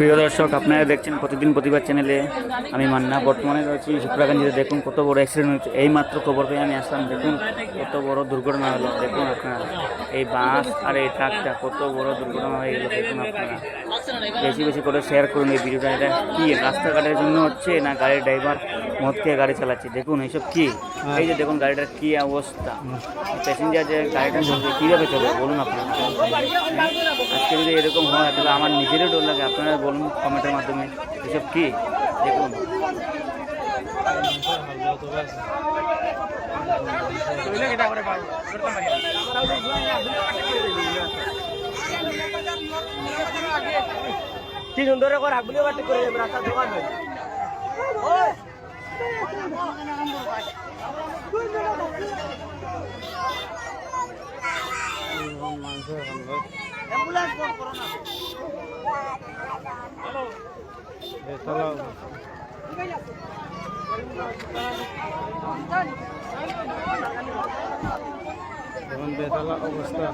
প্রিয় দর্শক আপনারা দেখছেন প্রতিদিন প্রতিবার চ্যানেলে আমি মান্না বর্তমানে রয়েছি শুক্রাগঞ্জিতে দেখুন কত বড় অ্যাক্সিডেন্ট হয়েছে। এই মাত্র খবর পেয়ে আমি আসলাম। দেখুন কত বড় দুর্ঘটনা হলো। দেখুন আপনারা এই বাস আর এই ট্রাকটা কত বড় দুর্ঘটনা হয়ে গেল। দেখুন আপনারা। বেশি বেশি করে শেয়ার করুন এই ভিডিওটা এটা কি রাস্তাঘাটের জন্য হচ্ছে না গাড়ির ড্রাইভার মদ খেয়ে গাড়ি চালাচ্ছে? দেখুন এইসব কি? এই যে দেখুন গাড়িটার কী অবস্থা? প্যাসেঞ্জার যে গাড়িটা চলছে কীভাবে চলবে? বলুন আপনারা। আজকে যদি এরকম হয় তাহলে আমার নিজেরও ডর লাগে। আপনারা বলুন কমেন্টের মাধ্যমে। এসব কি? দেখুন। কি সুন্দর করে আগুলি বাটি করে যাবে রাস্তা দোকান হয়ে। যেমন বেতালা অবস্থা।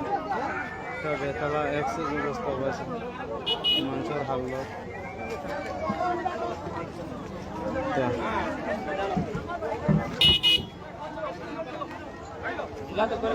বেতালা এক্সেস অবস্থা হয়েছে। মানুষের হাল্ল জিলা তো। করে